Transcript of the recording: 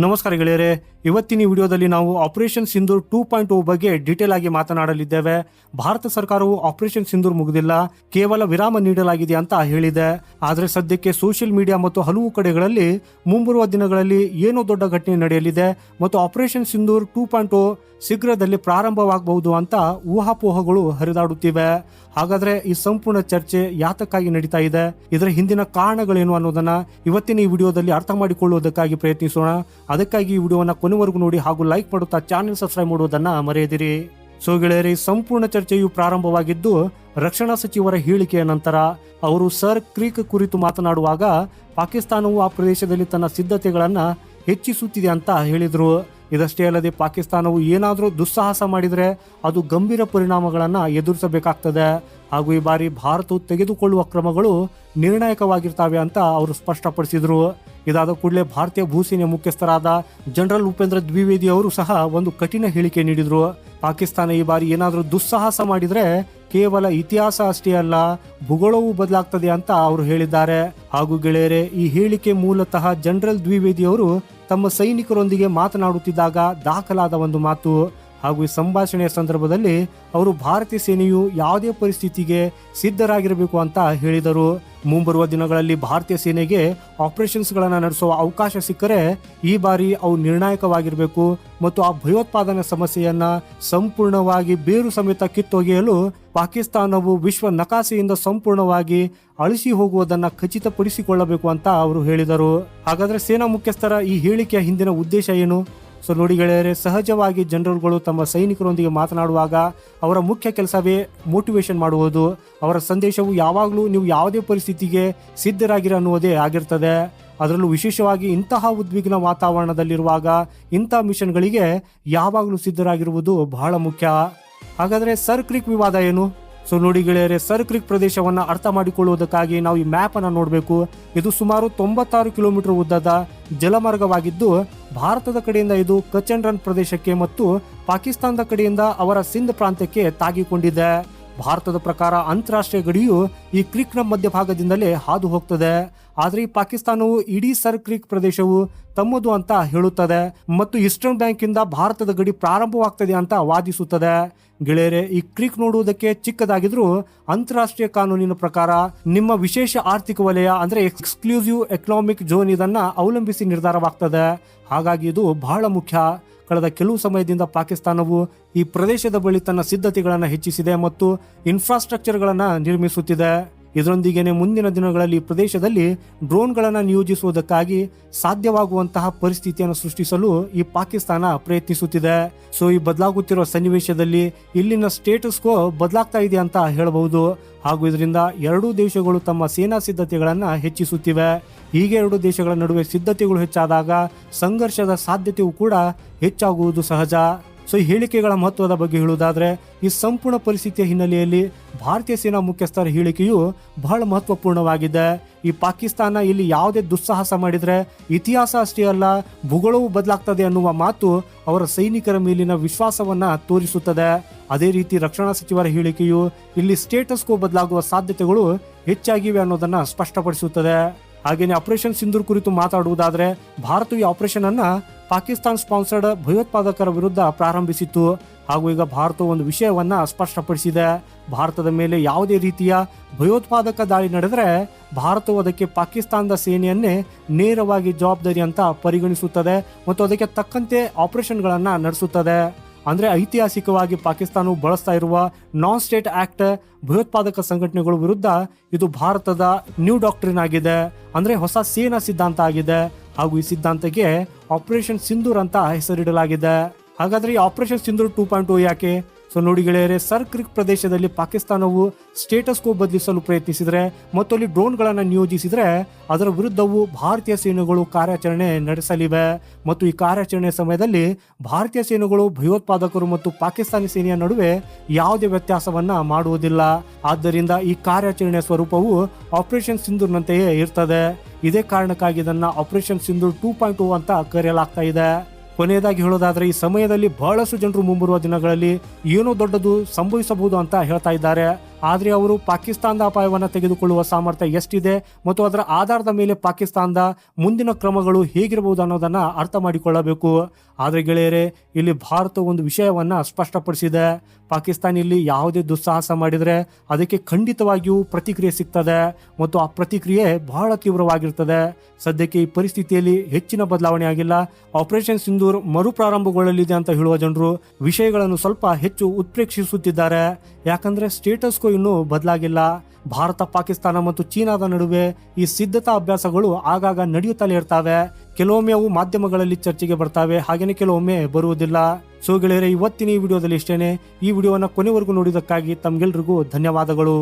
ನಮಸ್ಕಾರ ಗೆಳೆಯರೆ. ಇವತ್ತಿನ ಈ ವಿಡಿಯೋದಲ್ಲಿ ನಾವು operation Sindoor two point o ಬಗ್ಗೆ ಡೀಟೇಲ್ ಆಗಿ ಮಾತನಾಡಲಿದ್ದೇವೆ. ಭಾರತ ಸರ್ಕಾರವು ಆಪರೇಷನ್ ಸಿಂಧೂರ್ ಮುಗಿದಿಲ್ಲ. ಕೇವಲ ವಿರಾಮ ನೀಡಲಾಗಿದೆ ಅಂತ ಹೇಳಿದೆ. ಆದರೆ ಸದ್ಯಕ್ಕೆ ಸೋಷಿಯಲ್ ಮೀಡಿಯಾ ಮತ್ತು ಹಲವು ಕಡೆಗಳಲ್ಲಿ ಮುಂಬರುವ ದಿನಗಳಲ್ಲಿ ಏನೋ ದೊಡ್ಡ ಘಟನೆ ನಡೆಯಲಿದೆ ಮತ್ತು operation Sindoor two point o ಶೀಘ್ರದಲ್ಲಿ ಪ್ರಾರಂಭವಾಗಬಹುದು ಅಂತ ಊಹಾಪೋಹಗಳು ಹರಿದಾಡುತ್ತಿವೆ. ಹಾಗಾದ್ರೆ ಈ ಸಂಪೂರ್ಣ ಚರ್ಚೆ ಯಾತಕ್ಕಾಗಿ ನಡೀತಾ ಇದೆ? ಇದರ ಹಿಂದಿನ ಕಾರಣಗಳೇನು ಅನ್ನೋದನ್ನ ಇವತ್ತಿನ ಈ ವಿಡಿಯೋದಲ್ಲಿ ಅರ್ಥ ಮಾಡಿಕೊಳ್ಳುವುದಕ್ಕಾಗಿ ಪ್ರಯತ್ನಿಸೋಣ. ಅದಕ್ಕಾಗಿ ಈ ವಿಡಿಯೋವನ್ನು ಕೊನೆವರೆಗೂ ನೋಡಿ ಹಾಗೂ ಲೈಕ್ ಮಾಡುತ್ತಾ ಚಾನೆಲ್ ಸಬ್ಸ್ಕ್ರೈಬ್ ಮಾಡುವುದನ್ನು ಮರೆಯದಿರಿ. ಸೊ ಗೆಳೆಯರಿ, ಸಂಪೂರ್ಣ ಚರ್ಚೆಯು ಪ್ರಾರಂಭವಾಗಿದ್ದು ರಕ್ಷಣಾ ಸಚಿವರ ಹೇಳಿಕೆಯ ನಂತರ ಅವರು ಸರ್ ಕ್ರೀಕ್ ಕುರಿತು ಮಾತನಾಡುವಾಗ ಪಾಕಿಸ್ತಾನವು ಆ ಪ್ರದೇಶದಲ್ಲಿ ತನ್ನ ಸಿದ್ಧತೆಗಳನ್ನು ಹೆಚ್ಚಿಸುತ್ತಿದೆ ಅಂತ ಹೇಳಿದರು. ಇದಷ್ಟೇ ಅಲ್ಲದೆ ಪಾಕಿಸ್ತಾನವು ಏನಾದರೂ ದುಸ್ಸಾಹಸ ಮಾಡಿದರೆ ಅದು ಗಂಭೀರ ಪರಿಣಾಮಗಳನ್ನು ಎದುರಿಸಬೇಕಾಗ್ತದೆ. ಹಾಗೂ ಈ ಬಾರಿ ಭಾರತವು ತೆಗೆದುಕೊಳ್ಳುವ ಕ್ರಮಗಳು ನಿರ್ಣಾಯಕವಾಗಿರ್ತವೆ ಅಂತ ಅವರು ಸ್ಪಷ್ಟಪಡಿಸಿದ್ರು. ಇದಾದ ಕೂಡಲೇ ಭಾರತೀಯ ಭೂಸೇನೆ ಮುಖ್ಯಸ್ಥರಾದ ಜನರಲ್ ಉಪೇಂದ್ರ ದ್ವಿವೇದಿ ಅವರು ಸಹ ಒಂದು ಕಠಿಣ ಹೇಳಿಕೆ ನೀಡಿದ್ರು. ಪಾಕಿಸ್ತಾನ ಈ ಬಾರಿ ಏನಾದರೂ ದುಸ್ಸಾಹಸ ಮಾಡಿದ್ರೆ ಕೇವಲ ಇತಿಹಾಸ ಅಷ್ಟೇ ಅಲ್ಲ, ಭೂಗೋಳವೂ ಬದಲಾಗ್ತದೆ ಅಂತ ಅವರು ಹೇಳಿದ್ದಾರೆ. ಹಾಗೂ ಗೆಳೆಯರೆ, ಈ ಹೇಳಿಕೆ ಮೂಲತಃ ಜನರಲ್ ದ್ವಿವೇದಿ ಅವರು ತಮ್ಮ ಸೈನಿಕರೊಂದಿಗೆ ಮಾತನಾಡುತ್ತಿದ್ದಾಗ ದಾಖಲಾದ ಒಂದು ಮಾತು. ಹಾಗೂ ಈ ಸಂಭಾಷಣೆಯ ಸಂದರ್ಭದಲ್ಲಿ ಅವರು ಭಾರತೀಯ ಸೇನೆಯು ಯಾವುದೇ ಪರಿಸ್ಥಿತಿಗೆ ಸಿದ್ಧರಾಗಿರಬೇಕು ಅಂತ ಹೇಳಿದರು. ಮುಂಬರುವ ದಿನಗಳಲ್ಲಿ ಭಾರತೀಯ ಸೇನೆಗೆ ಆಪರೇಷನ್ಸ್ಗಳನ್ನು ನಡೆಸುವ ಅವಕಾಶ ಸಿಕ್ಕರೆ ಈ ಬಾರಿ ಅವು ನಿರ್ಣಾಯಕವಾಗಿರಬೇಕು ಮತ್ತು ಆ ಭಯೋತ್ಪಾದನೆ ಸಮಸ್ಯೆಯನ್ನು ಸಂಪೂರ್ಣವಾಗಿ ಬೇರು ಸಮೇತ ಕಿತ್ತೊಗೆಯಲು ಪಾಕಿಸ್ತಾನವು ವಿಶ್ವ ನಕಾಸೆಯಿಂದ ಸಂಪೂರ್ಣವಾಗಿ ಅಳಿಸಿ ಹೋಗುವುದನ್ನು ಖಚಿತಪಡಿಸಿಕೊಳ್ಳಬೇಕು ಅಂತ ಅವರು ಹೇಳಿದರು. ಹಾಗಾದರೆ ಸೇನಾ ಮುಖ್ಯಸ್ಥರ ಈ ಹೇಳಿಕೆಯ ಹಿಂದಿನ ಉದ್ದೇಶ ಏನು? ಸೊ ನೋಡಿ ಗೆಳೆಯರೆ, ಸಹಜವಾಗಿ ಜನರಲ್ಗಳು ತಮ್ಮ ಸೈನಿಕರೊಂದಿಗೆ ಮಾತನಾಡುವಾಗ ಅವರ ಮುಖ್ಯ ಕೆಲಸವೇ ಮೋಟಿವೇಶನ್ ಮಾಡುವುದು. ಅವರ ಸಂದೇಶವು ಯಾವಾಗಲೂ ನೀವು ಯಾವುದೇ ಪರಿಸ್ಥಿತಿಗೆ ಸಿದ್ಧರಾಗಿರ ಅನ್ನುವುದೇ ಆಗಿರ್ತದೆ. ಅದರಲ್ಲೂ ವಿಶೇಷವಾಗಿ ಇಂತಹ ಉದ್ವಿಗ್ನ ವಾತಾವರಣದಲ್ಲಿರುವಾಗ ಇಂಥ ಮಿಷನ್ಗಳಿಗೆ ಯಾವಾಗಲೂ ಸಿದ್ಧರಾಗಿರುವುದು ಬಹಳ ಮುಖ್ಯ. ಹಾಗಾದರೆ ಸರ್ ಕ್ರಿಕ್ ವಿವಾದ ಏನು? ಸೊ ನೋಡಿ ಗೆಳೆಯರೆ ಸರ್ ಕ್ರಿಕ್ ಪ್ರದೇಶವನ್ನ ಅರ್ಥ ಮಾಡಿಕೊಳ್ಳುವುದಕ್ಕಾಗಿ ನಾವು ಈ ಮ್ಯಾಪ್ ಅನ್ನು ನೋಡಬೇಕು. ಇದು ಸುಮಾರು ತೊಂಬತ್ತಾರು ಕಿಲೋಮೀಟರ್ ಉದ್ದದ ಜಲಮಾರ್ಗವಾಗಿದ್ದು, ಭಾರತದ ಕಡೆಯಿಂದ ಇದು ಕಚನ್ ರನ್ ಪ್ರದೇಶಕ್ಕೆ ಮತ್ತು ಪಾಕಿಸ್ತಾನದ ಕಡೆಯಿಂದ ಅವರ ಸಿಂಧ್ ಪ್ರಾಂತ್ಯಕ್ಕೆ ತಾಗಿಕೊಂಡಿದೆ. ಭಾರತದ ಪ್ರಕಾರ ಅಂತಾರಾಷ್ಟ್ರೀಯ ಗಡಿಯು ಈ ಕ್ರಿಕ್ನ ಮಧ್ಯಭಾಗದಿಂದಲೇ ಹಾದು ಹೋಗ್ತದೆ ಆದರೆ ಈ ಪಾಕಿಸ್ತಾನವು ಇಡೀ ಸರ್ ಕ್ರಿಕ್ ಪ್ರದೇಶವು ತಮ್ಮದು ಅಂತ ಹೇಳುತ್ತದೆ ಮತ್ತು ಈಸ್ಟರ್ನ್ ಬ್ಯಾಂಕ್ ಇಂದ ಭಾರತದ ಗಡಿ ಪ್ರಾರಂಭವಾಗ್ತದೆ ಅಂತ ವಾದಿಸುತ್ತದೆ. ಗೆಳೆಯರೆ, ಈ ಕ್ರಿಕ್ ನೋಡುವುದಕ್ಕೆ ಚಿಕ್ಕದಾಗಿದ್ರೂ ಅಂತಾರಾಷ್ಟ್ರೀಯ ಕಾನೂನಿನ ಪ್ರಕಾರ ನಿಮ್ಮ ವಿಶೇಷ ಆರ್ಥಿಕ ವಲಯ ಅಂದ್ರೆ ಎಕ್ಸ್ಕ್ಲೂಸಿವ್ ಎಕನಾಮಿಕ್ ಝೋನ್ ಇದನ್ನ ಅವಲಂಬಿಸಿ ನಿರ್ಧಾರವಾಗ್ತದೆ. ಹಾಗಾಗಿ ಇದು ಬಹಳ ಮುಖ್ಯ. ಕಳೆದ ಕೆಲವು ಸಮಯದಿಂದ ಪಾಕಿಸ್ತಾನವು ಈ ಪ್ರದೇಶದ ಬಳಿ ತನ್ನ ಸಿದ್ಧತೆಗಳನ್ನು ಹೆಚ್ಚಿಸಿದೆ ಮತ್ತು ಇನ್ಫ್ರಾಸ್ಟ್ರಕ್ಚರ್ಗಳನ್ನು ನಿರ್ಮಿಸುತ್ತಿದೆ. ಇದರೊಂದಿಗೆನೆ ಮುಂದಿನ ದಿನಗಳಲ್ಲಿ ಪ್ರದೇಶದಲ್ಲಿ ಡ್ರೋನ್ಗಳನ್ನು ನಿಯೋಜಿಸುವುದಕ್ಕಾಗಿ ಸಾಧ್ಯವಾಗುವಂತಹ ಪರಿಸ್ಥಿತಿಯನ್ನು ಸೃಷ್ಟಿಸಲು ಈ ಪಾಕಿಸ್ತಾನ ಪ್ರಯತ್ನಿಸುತ್ತಿದೆ. ಸೊ, ಈ ಬದಲಾಗುತ್ತಿರುವ ಸನ್ನಿವೇಶದಲ್ಲಿ ಇಲ್ಲಿನ ಸ್ಟೇಟಸ್ ಕೋ ಬದಲಾಗ್ತಾ ಇದೆ ಅಂತ ಹೇಳಬಹುದು. ಹಾಗೂ ಇದರಿಂದ ಎರಡೂ ದೇಶಗಳು ತಮ್ಮ ಸೇನಾ ಸಿದ್ಧತೆಗಳನ್ನು ಹೆಚ್ಚಿಸುತ್ತಿವೆ. ಹೀಗೆ ಎರಡು ದೇಶಗಳ ನಡುವೆ ಸಿದ್ಧತೆಗಳು ಹೆಚ್ಚಾದಾಗ ಸಂಘರ್ಷದ ಸಾಧ್ಯತೆಯು ಕೂಡ ಹೆಚ್ಚಾಗುವುದು ಸಹಜ. ಸೊ ಈ ಹೇಳಿಕೆಗಳ ಮಹತ್ವದ ಬಗ್ಗೆ ಹೇಳುವುದಾದರೆ, ಈ ಸಂಪೂರ್ಣ ಪರಿಸ್ಥಿತಿಯ ಹಿನ್ನೆಲೆಯಲ್ಲಿ ಭಾರತೀಯ ಸೇನಾ ಮುಖ್ಯಸ್ಥರ ಹೇಳಿಕೆಯು ಬಹಳ ಮಹತ್ವಪೂರ್ಣವಾಗಿದೆ. ಈ ಪಾಕಿಸ್ತಾನ ಇಲ್ಲಿ ಯಾವುದೇ ದುಸ್ಸಾಹಸ ಮಾಡಿದರೆ ಇತಿಹಾಸ ಅಷ್ಟೇ ಅಲ್ಲ, ಭೂಗೋಳವು ಬದಲಾಗ್ತದೆ ಅನ್ನುವ ಮಾತು ಅವರ ಸೈನಿಕರ ಮೇಲಿನ ವಿಶ್ವಾಸವನ್ನ ತೋರಿಸುತ್ತದೆ. ಅದೇ ರೀತಿ ರಕ್ಷಣಾ ಸಚಿವರ ಹೇಳಿಕೆಯು ಇಲ್ಲಿ ಸ್ಟೇಟಸ್ ಕೋ ಬದಲಾಗುವ ಸಾಧ್ಯತೆಗಳು ಹೆಚ್ಚಾಗಿವೆ ಅನ್ನೋದನ್ನ ಸ್ಪಷ್ಟಪಡಿಸುತ್ತದೆ. ಹಾಗೆಯೇ ಆಪರೇಷನ್ ಸಿಂಧೂರ್ ಕುರಿತು ಮಾತಾಡುವುದಾದರೆ, ಭಾರತವು ಈ ಆಪರೇಷನ್ ಅನ್ನ ಪಾಕಿಸ್ತಾನ್ ಸ್ಪಾನ್ಸರ್ಡ್ ಭಯೋತ್ಪಾದಕರ ವಿರುದ್ಧ ಪ್ರಾರಂಭಿಸಿತ್ತು. ಹಾಗೂ ಈಗ ಭಾರತ ಒಂದು ವಿಷಯವನ್ನ ಸ್ಪಷ್ಟಪಡಿಸಿದೆ. ಭಾರತದ ಮೇಲೆ ಯಾವುದೇ ರೀತಿಯ ಭಯೋತ್ಪಾದಕ ದಾಳಿ ನಡೆದರೆ ಭಾರತವು ಅದಕ್ಕೆ ಪಾಕಿಸ್ತಾನದ ಸೇನೆಯನ್ನೇ ನೇರವಾಗಿ ಜವಾಬ್ದಾರಿ ಅಂತ ಪರಿಗಣಿಸುತ್ತದೆ ಮತ್ತು ಅದಕ್ಕೆ ತಕ್ಕಂತೆ ಆಪರೇಷನ್ಗಳನ್ನು ನಡೆಸುತ್ತದೆ. ಅಂದ್ರೆ ಐತಿಹಾಸಿಕವಾಗಿ ಪಾಕಿಸ್ತಾನವು ಬಳಸ್ತಾ ಇರುವ ನಾನ್ ಸ್ಟೇಟ್ ಆಕ್ಟ್ ಭಯೋತ್ಪಾದಕ ಸಂಘಟನೆಗಳ ವಿರುದ್ಧ ಇದು ಭಾರತದ ನ್ಯೂ ಡಾಕ್ಟ್ರಿನ್ ಆಗಿದೆ. ಅಂದ್ರೆ ಹೊಸ ಸೇನಾ ಸಿದ್ಧಾಂತ ಆಗಿದೆ. ಹಾಗೂ ಈ ಸಿದ್ಧಾಂತಕ್ಕೆ ಆಪರೇಷನ್ ಸಿಂಧೂರ್ ಅಂತ ಹೆಸರಿಡಲಾಗಿದೆ. ಹಾಗಾದ್ರೆ ಈ ಆಪರೇಷನ್ ಸಿಂಧೂರ್ ಟೂ ಪಾಯಿಂಟ್ ಯಾಕೆ? ಸೊ ನೋಡಿ ಗೆಳೆಯರೆ, ಸರ್ ಕ್ರಿಕ್ ಪ್ರದೇಶದಲ್ಲಿ ಪಾಕಿಸ್ತಾನವು ಸ್ಟೇಟಸ್ ಕೋ ಬದಲಿಸಲು ಪ್ರಯತ್ನಿಸಿದರೆ ಮತ್ತು ಅಲ್ಲಿ ಡ್ರೋನ್ಗಳನ್ನು ನಿಯೋಜಿಸಿದರೆ, ಅದರ ವಿರುದ್ಧವು ಭಾರತೀಯ ಸೇನೆಗಳು ಕಾರ್ಯಾಚರಣೆ ನಡೆಸಲಿವೆ. ಮತ್ತು ಈ ಕಾರ್ಯಾಚರಣೆ ಸಮಯದಲ್ಲಿ ಭಾರತೀಯ ಸೇನೆಗಳು ಭಯೋತ್ಪಾದಕರು ಮತ್ತು ಪಾಕಿಸ್ತಾನಿ ಸೇನೆಯ ನಡುವೆ ಯಾವುದೇ ವ್ಯತ್ಯಾಸವನ್ನ ಮಾಡುವುದಿಲ್ಲ. ಆದ್ದರಿಂದ ಈ ಕಾರ್ಯಾಚರಣೆಯ ಸ್ವರೂಪವು ಆಪರೇಷನ್ ಸಿಂಧೂರ್ನಂತೆಯೇ ಇರ್ತದೆ. ಇದೇ ಕಾರಣಕ್ಕಾಗಿ ಇದನ್ನ ಆಪರೇಷನ್ ಸಿಂಧೂರ್ ಟೂ ಪಾಯಿಂಟ್ ಅಂತ ಕರೆಯಲಾಗ್ತಾ ಇದೆ. ಕೊನೆಯದಾಗಿ ಹೇಳೋದಾದ್ರೆ ಈ ಸಮಯದಲ್ಲಿ ಬಹಳಷ್ಟು ಜನರು ಮುಂಬರುವ ದಿನಗಳಲ್ಲಿ ಏನೋ ದೊಡ್ಡದು ಸಂಭವಿಸಬಹುದು ಅಂತ ಹೇಳ್ತಾ ಇದ್ದಾರೆ. ಆದ್ರೆ ಅವರು ಪಾಕಿಸ್ತಾನದ ಅಪಾಯವನ್ನು ತೆಗೆದುಕೊಳ್ಳುವ ಸಾಮರ್ಥ್ಯ ಎಷ್ಟಿದೆ ಮತ್ತು ಅದರ ಆಧಾರದ ಮೇಲೆ ಪಾಕಿಸ್ತಾನದ ಮುಂದಿನ ಕ್ರಮಗಳು ಹೇಗಿರಬಹುದು ಅನ್ನೋದನ್ನು ಅರ್ಥ ಮಾಡಿಕೊಳ್ಳಬೇಕು. ಆದರೆ ಗೆಳೆಯರೇ, ಇಲ್ಲಿ ಭಾರತ ಒಂದು ವಿಷಯವನ್ನು ಸ್ಪಷ್ಟಪಡಿಸಿದೆ. ಪಾಕಿಸ್ತಾನ ಇಲ್ಲಿ ಯಾವುದೇ ದುಸ್ಸಾಹಸ ಮಾಡಿದರೆ ಅದಕ್ಕೆ ಖಂಡಿತವಾಗಿಯೂ ಪ್ರತಿಕ್ರಿಯೆ ಸಿಗ್ತದೆ ಮತ್ತು ಆ ಪ್ರತಿಕ್ರಿಯೆ ಬಹಳ ತೀವ್ರವಾಗಿರ್ತದೆ. ಸದ್ಯಕ್ಕೆ ಈ ಪರಿಸ್ಥಿತಿಯಲ್ಲಿ ಹೆಚ್ಚಿನ ಬದಲಾವಣೆ ಆಗಿಲ್ಲ. ಆಪರೇಷನ್ ಸಿಂಧೂರ್ ಮರುಪ್ರಾರಂಭಗೊಳ್ಳಲಿದೆ ಅಂತ ಹೇಳುವ ಜನರು ವಿಷಯಗಳನ್ನು ಸ್ವಲ್ಪ ಹೆಚ್ಚು ಉತ್ಪ್ರೇಕ್ಷಿಸುತ್ತಿದ್ದಾರೆ. ಯಾಕಂದ್ರೆ ಸ್ಟೇಟಸ್ ಕೋ ಇನ್ನೂ ಬದಲಾಗಿಲ್ಲ. ಭಾರತ, ಪಾಕಿಸ್ತಾನ ಮತ್ತು ಚೀನಾದ ನಡುವೆ ಈ ಸಿದ್ಧತಾ ಅಭ್ಯಾಸಗಳು ಆಗಾಗ ನಡೆಯುತ್ತಲೇ ಇರ್ತವೆ. ಕೆಲವೊಮ್ಮೆ ಅವು ಮಾಧ್ಯಮಗಳಲ್ಲಿ ಚರ್ಚೆಗೆ ಬರ್ತವೆ, ಹಾಗೇನೆ ಕೆಲವೊಮ್ಮೆ ಬರುವುದಿಲ್ಲ. ಸೊ ಗೆಳೆಯರೆ, ಇವತ್ತಿನ ಈ ವಿಡಿಯೋದಲ್ಲಿ ಇಷ್ಟೇನೆ. ಈ ವಿಡಿಯೋನ ಕೊನೆವರೆಗೂ ನೋಡಿದಕ್ಕಾಗಿ ತಮ್ಗೆಲ್ರಿಗೂ ಧನ್ಯವಾದಗಳು.